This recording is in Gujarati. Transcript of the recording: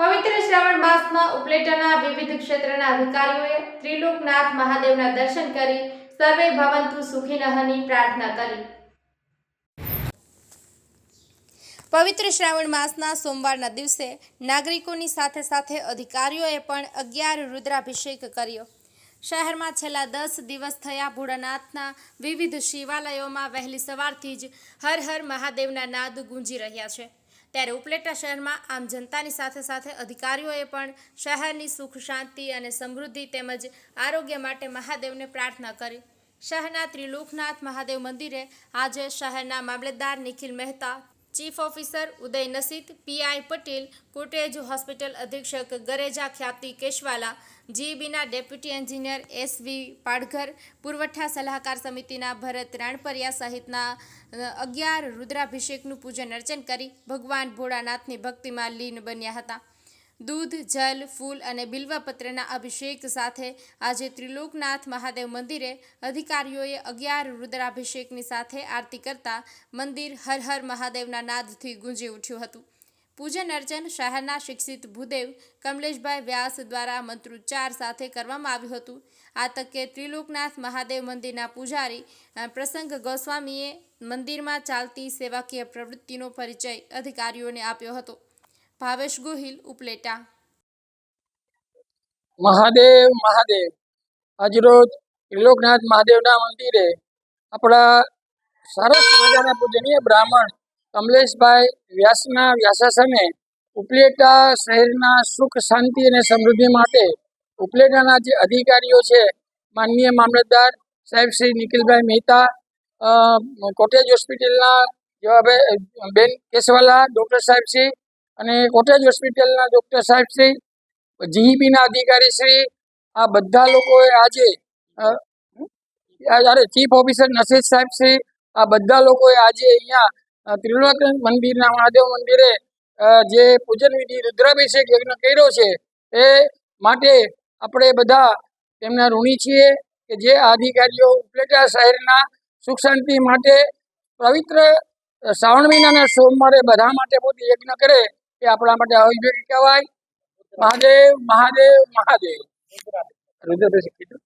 પવિત્ર શ્રાવણ માસમાં ઉપલેટાના વિવિધ ક્ષેત્રના અધિકારીઓએ ત્રિલોકનાથ મહાદેવના દર્શન કરી સર્વે ભવંતુ સુખીનઃની પ્રાર્થના કરી. પવિત્ર શ્રાવણ માસના સોમવારના દિવસે નાગરિકોની સાથે સાથે અધિકારીઓએ પણ અગિયાર રુદ્રાભિષેક કર્યો. શહેરમાં છેલ્લા દસ દિવસ થયા ભોળાનાથના વિવિધ શિવાલયોમાં વહેલી સવારથી જ હર હર મહાદેવના નાદ ગુંજી રહ્યા છે. ત્યારે ઉપલેટા શહેરમાં આમ જનતાની સાથે સાથે અધિકારીઓએ પણ શહેરની સુખ, શાંતિ અને સમૃદ્ધિ તેમજ આરોગ્ય માટે મહાદેવને પ્રાર્થના કરી. શહેરના ત્રિલોકનાથ મહાદેવ મંદિરે આજે શહેરના મામલતદાર Nikhil Mehta chief officer Uday Nasit PI Patel, cottage hospital અધિક્ષક ગરેજા ખ્યાતિ કેશવાલા, જીઈબીના ડેપ્યુટી એન્જિનિયર એસવી પાડઘર, પુરવઠા સલાહકાર સમિતિના ભરત રાણપરિયા સહિતના અગિયાર રુદ્રાભિષેકનું પૂજન અર્ચન કરી ભગવાન ભોળાનાથની ભક્તિમાં લીન બન્યા હતા. દૂધ, જલ, ફૂલ અને બિલ્વપત્રના અભિષેક સાથે આજે ત્રિલોકનાથ મહાદેવ મંદિરે અધિકારીઓએ અગિયાર રુદ્રાભિષેકની સાથે આરતી કરતા મંદિર હર હર મહાદેવના નાદથી ગુંજી ઉઠ્યું હતું. પૂજન અર્ચન શહેરના શિક્ષિત ભૂદેવ કમલેશભાઈ વ્યાસ દ્વારા મંત્રોચ્ચાર સાથે કરવામાં આવ્યું હતું. આ તકે ત્રિલોકનાથ મહાદેવ મંદિરના પૂજારી પ્રસંગ ગોસ્વામીએ મંદિરમાં ચાલતી સેવાકીય પ્રવૃત્તિનો પરિચય અધિકારીઓને આપ્યો હતો. ભાવેશ ગોહિલ, ઉપલેટા. મહાદેવ મહાદેવ. આજરોજ ત્રિલોકનાથ મહાદેવના મંદિરે આપણા સરસ મજાના પૂજનીય બ્રાહ્મણ કમલેશભાઈ વ્યાસના વ્યાસાસને ઉપલેટા શહેરના સુખ, શાંતિ અને સમૃદ્ધિ માટે ઉપલેટાના જે અધિકારીઓ છે, માનનીય મામલતદાર સાહેબ શ્રી નિખિલભાઈ મહેતા કોટેજ હોસ્પિટલના જવાભાઈ બેન કેશવાલા ડૉક્ટર સાહેબ શ્રી અને કોટેજ હોસ્પિટલના ડૉક્ટર સાહેબ શ્રી જીઈબીના અધિકારી શ્રી, આ બધા લોકોએ આજે જ્યારે ચીફ ઓફિસર નસેજ સાહેબ શ્રી, આ બધા લોકોએ આજે અહીંયા ત્રિલોક મંદિરના, મહાદેવ મંદિરે જે પૂજન વિધિ રુદ્રાભિષેક યજ્ઞ કર્યો છે, એ માટે આપણે બધા તેમના ઋણી છીએ કે જે અધિકારીઓ ઉપલેટા શહેરના સુખ શાંતિ માટે પવિત્ર શ્રાવણ મહિનાના સોમવારે બધા માટે પોતે યજ્ઞ કરે એ આપણા માટે અવિવેક કહેવાય. મહાદેવ મહાદેવ મહાદેવ. રુદ્રાભિષેક કીધું